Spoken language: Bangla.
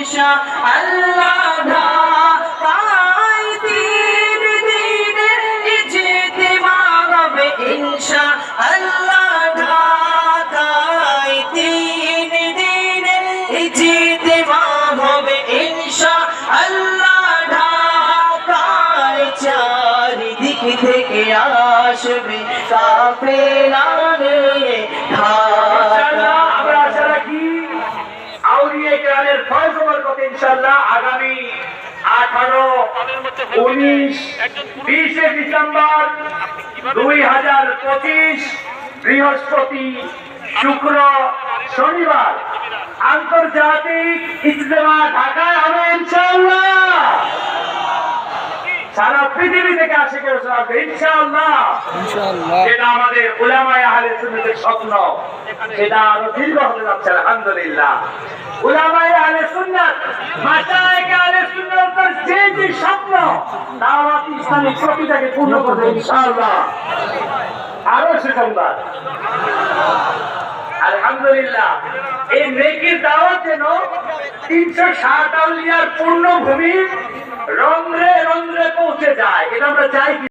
আল্লাহ ঢাকায় দিন দিনে ইজতিমা হবে ইনশা আল্লাহ ঢাকায় দিন দিনে ইজতিমা হবে ইনশা চারিদিক থেকে আসবে কাফেলা নিয়ে ইনশাআল্লাহ ইনশাআল্লাহ আগামী আঠারো উনিশ বিশে ডিসেম্বর দুই হাজার পঁচিশ বৃহস্পতি শুক্র শনিবার আন্তর্জাতিক ইজতেমা ঢাকায় হবে ইনশাআল্লাহ। সারা পৃথিবী থেকে আসে কেউ আসবে ইনশাআল্লাহ। যেটা আমাদের উলামায়ে আলহামদুলিল্লাহ। পূর্ণ এই যেন তিনশো পূর্ণভূমি রন্ধ্রে রন্ধ্রে পৌঁছে যায় এটা আমরা চাই